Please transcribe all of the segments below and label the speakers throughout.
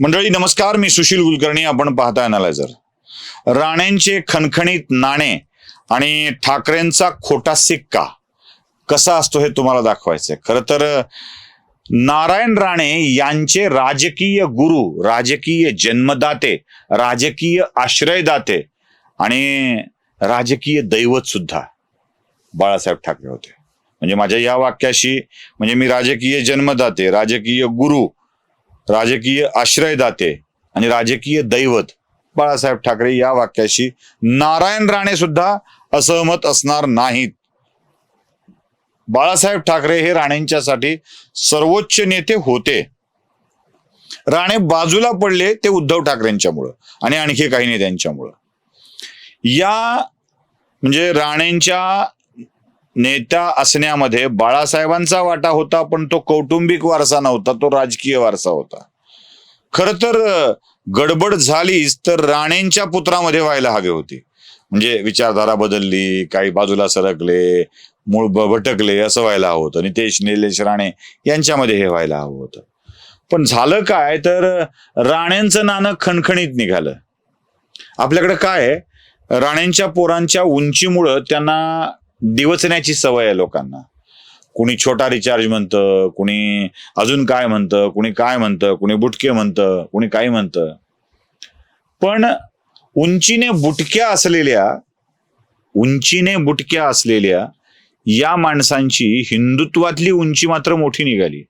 Speaker 1: मंडळी नमस्कार. मी सुशील कुलकर्णी. आपण पाहता अनालायझर राणेंचे खणखणीत नाणे आणि ठाकरेंचा खोटा सिक्का कसा असतो हे तुम्हाला दाखवायचंय. खर तर नारायण राणे यांचे राजकीय गुरु राजकीय जन्मदाते राजकीय आश्रयदाते आणि राजकीय दैवत सुद्धा बाळासाहेब ठाकरे होते. म्हणजे माझ्या या वाक्याशी म्हणजे मी राजकीय जन्मदाते राजकीय गुरु राजकीय आश्रयदाते आणि राजकीय दैवत बाळासाहेब ठाकरे या वाक्याशी नारायण राणे सुद्धा असहमत असणार नाहीत. बाळासाहेब ठाकरे हे राणेंच्यासाठी सर्वोच्च नेते होते. राणे बाजूला पडले ते उद्धव ठाकरेंच्यामुळं आणि आणखी काही नेत्यांच्यामुळं. या म्हणजे राणेंच्या नेत्या असण्यामध्ये बाळासाहेबांचा वाटा होता पण तो कौटुंबिक वारसा नव्हता तो राजकीय वारसा होता. खर तर गडबड झालीच तर राणेंच्या पुत्रामध्ये व्हायला हवी होती. म्हणजे विचारधारा बदलली काही बाजूला सरकले मूळ भटकले असं व्हायला हवं होतं. नितेश निलेश राणे यांच्यामध्ये हे व्हायला हवं होतं. पण झालं काय तर राण्यांचं नाणं खणखणीत निघालं. आपल्याकडे काय आहे, राणेंच्या पोरांच्या उंचीमुळं त्यांना डिवचण्याची सवय आहे लोकांना. कुणी छोटा रिचार्ज म्हणतं कुणी अजून काय म्हणतं कुणी काय म्हणतं कुणी बुटके म्हणतं कुणी काय म्हणतं. पण उंचीने बुटक्या असलेल्या उंचीने बुटक्या असलेल्या या माणसांची हिंदुत्वातली उंची मात्र मोठी निघाली.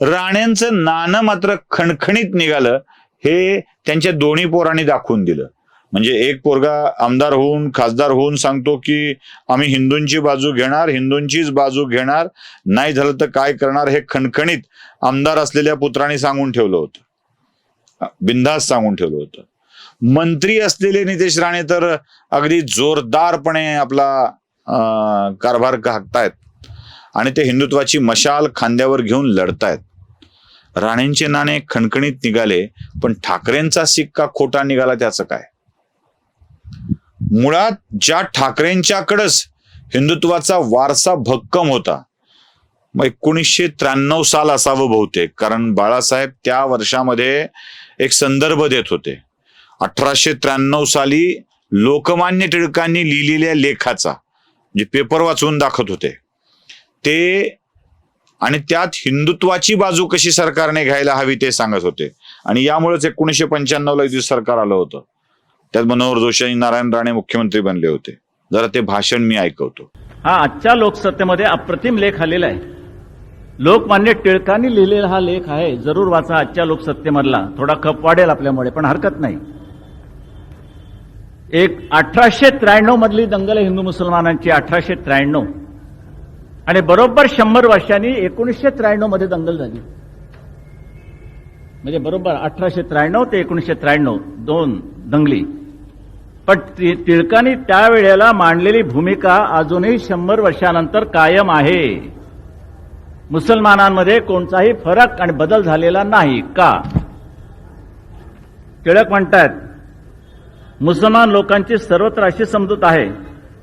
Speaker 1: राण्यांचं नाणं मात्र खणखणीत निघालं हे त्यांच्या दोन्ही पोरांनी दाखवून दिलं. म्हणजे एक पोरगा आमदार होऊन खासदार होऊन सांगतो की आम्ही हिंदूंची बाजू घेणार हिंदूंचीच बाजू घेणार नाही झालं तर काय करणार हे खणखणीत आमदार असलेल्या पुत्राने सांगून ठेवलं होतं. बिंदास सांगून ठेवलं होतं. मंत्री असलेले नितेश राणे तर अगदी जोरदारपणे आपला कारभार हाकतायत आणि ते हिंदुत्वाची मशाल खांद्यावर घेऊन लढतायत. राणेंचे नाणे खणखणीत निघाले पण ठाकरेंचा सिक्का खोटा निघाला त्याचं काय? मुळात ज्या ठाकरेंच्याकडंच हिंदुत्वाचा वारसा भक्कम होता मग एकोणीसशे त्र्याण्णव साल असावं बहुतेक कारण बाळासाहेब त्या वर्षामध्ये एक संदर्भ देत होते. अठराशे त्र्याण्णव साली लोकमान्य टिळकांनी लिहिलेल्या लेखाचा जे पेपर वाचून दाखवत होते ते आणि त्यात हिंदुत्वाची बाजू कशी सरकारने घ्यायला हवी ते सांगत होते. आणि यामुळेच एकोणीसशे पंच्याण्णवला युती सरकार आलं होतं. त्यात मनोहर जोशी आणि नारायण राणे मुख्यमंत्री बनले होते. जरा ते भाषण मी ऐकवतो.
Speaker 2: हा आजच्या लोकसत्तेमध्ये अप्रतिम लेख आलेला आहे. लोकमान्य टिळकांनी लिहिलेला हा लेख आहे. जरूर वाचा आजच्या लोकसत्तेमधला. थोडा खप वाढेल आपल्यामुळे पण हरकत नाही. एक अठराशे त्र्याण्णव मधली दंगल आहे हिंदू मुसलमानांची अठराशे त्र्याण्णव. आणि बरोबर शंभर वर्षांनी एकोणीसशे त्र्याण्णवमध्ये दंगल झाली. म्हणजे बरोबर अठराशे त्र्याण्णव ते एकोणीसशे त्र्याण्णव दोन दंगली. पण टिळकांनी त्यावेळेला मांडलेली भूमिका अजूनही शंभर वर्षानंतर कायम आहे. मुसलमानांमध्ये कोणताही फरक आणि बदल झालेला नाही का? टिळक म्हणतात मुसलमान लोकांची सर्वत्र अशी समजूत आहे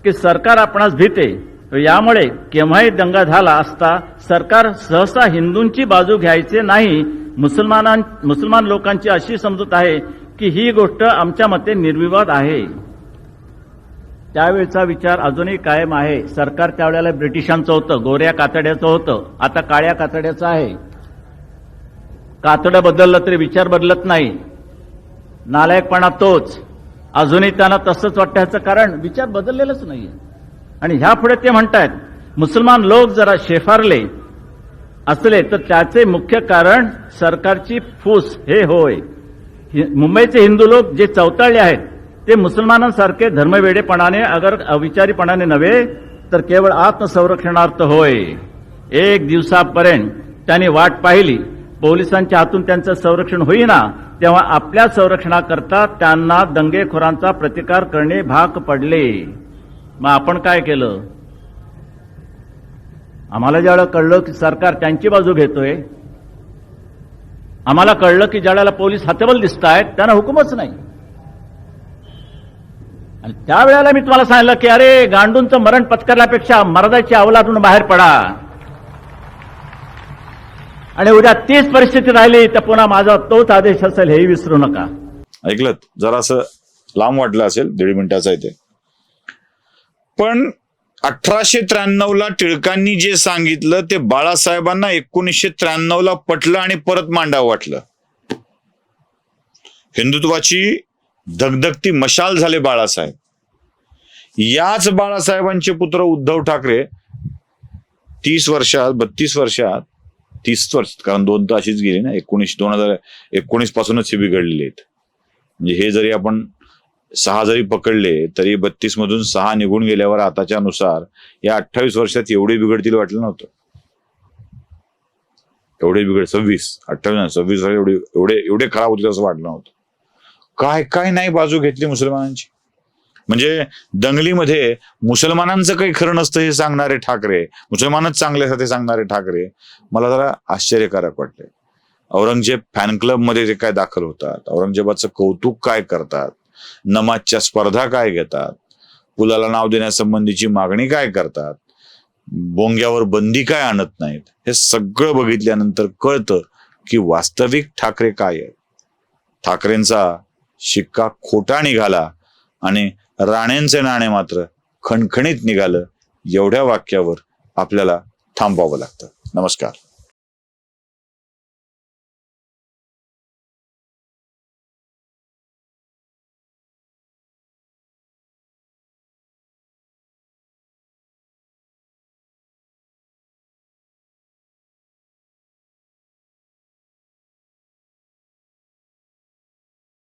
Speaker 2: की सरकार आपणास भीते यामुळे केव्हाही दंगा झाला असता सरकार सहसा हिंदूंची बाजू घ्यायचे नाही मुसलमानां मुसलमान लोकांची अशी समजूत आहे की ही गोष्ट आमच्या मते निर्विवाद आहे. त्यावेळचा विचार अजूनही कायम आहे. सरकार त्यावेळेला ब्रिटिशांचं होतं गोऱ्या कातड्याचं होतं आता काळ्या कातड्याचं आहे. कातडं बदललं तरी विचार बदलत नाही. नालायकपणा तोच. अजूनही त्यांना तसंच वाटतं ह्याचं कारण विचार बदललेलाच नाहीये. आणि ह्या पुढे ते म्हणतायत मुसलमान लोक जरा शेफारले असले तर त्याचे मुख्य कारण सरकारची फूस हे होय. मुंबईचे हिंदू लोक जे चौताळले आहेत ते मुसलमानांसारखे धर्मवेडेपणाने अगर अविचारीपणाने नव्हे तर केवळ आत्मसंरक्षणार्थ होय. एक दिवसापर्यंत त्यांनी वाट पाहिली पोलिसांच्या हातून त्यांचं संरक्षण होईना तेव्हा आपल्या संरक्षणाकरता त्यांना दंगेखोरांचा प्रतिकार करणे भाग पडले. मग आपण काय केलं? आम्हाला ज्यावेळेला कळलं की सरकार त्यांची बाजू घेतोय आम्हाला कळलं की ज्यावेळेला पोलीस हातेबल दिसत आहेत त्यांना हुकूमच नाही. आणि त्यावेळेला मी तुम्हाला सांगितलं की अरे गांडूंचं मरण पत्करल्यापेक्षा मरदाची अवलातून बाहेर पडा. आणि उद्या तीच परिस्थिती राहिली तर पुन्हा माझा तोच आदेश असेल हेही विसरू नका.
Speaker 1: ऐकलं जरा असं लांब वाटलं असेल दीड मिनिटाचं आहे ते पण अठराशे त्र्याण्णव ला टिळकांनी जे सांगितलं ते बाळासाहेबांना एकोणीसशे त्र्याण्णव ला पटलं आणि परत मांडावं वाटलं. हिंदुत्वाची धगधगती मशाल झाले बाळासाहेब. याच बाळासाहेबांचे पुत्र उद्धव ठाकरे तीस वर्षात बत्तीस वर्षात तीस वर्ष कारण दोन तर अशीच गेली ना एकोणीस दोन हजार एकोणीस पासूनच हे बिघडलेली आहेत. म्हणजे हे जरी आपण सहा जरी पकडले तरी बत्तीस मधून सहा निघून गेल्यावर आताच्या नुसार या अठ्ठावीस वर्षात एवढे बिघडतील वाटलं नव्हतं. एवढे बिघड सव्वीस अठ्ठावीस सव्वीस वर्ष एवढे एवढे एवढे खराब होतील असं वाटलं नव्हतं. काय काय नाही बाजू घेतली मुसलमानांची. म्हणजे दंगलीमध्ये मुसलमानांचं काही खरं नसतं हे सांगणारे ठाकरे मुसलमानच चांगले असतात हे सांगणारे ठाकरे मला जरा आश्चर्यकारक वाटले औरंगजेब फॅन क्लबमध्ये ते काय दाखल होतात औरंगजेबाचं कौतुक काय करतात नमाजच्या स्पर्धा काय घेतात? पुलाला नाव देण्यासंबंधीची मागणी काय करतात? बोंग्यावर बंदी काय आणत नाहीत? हे सगळं बघितल्यानंतर कळतं की वास्तविक ठाकरे काय आहेत. ठाकरेंचा शिक्का खोटा निघाला आणि राणेंचे नाणे मात्र खणखणीत निघालं एवढ्या वाक्यावर आपल्याला थांबावं लागतं. नमस्कार.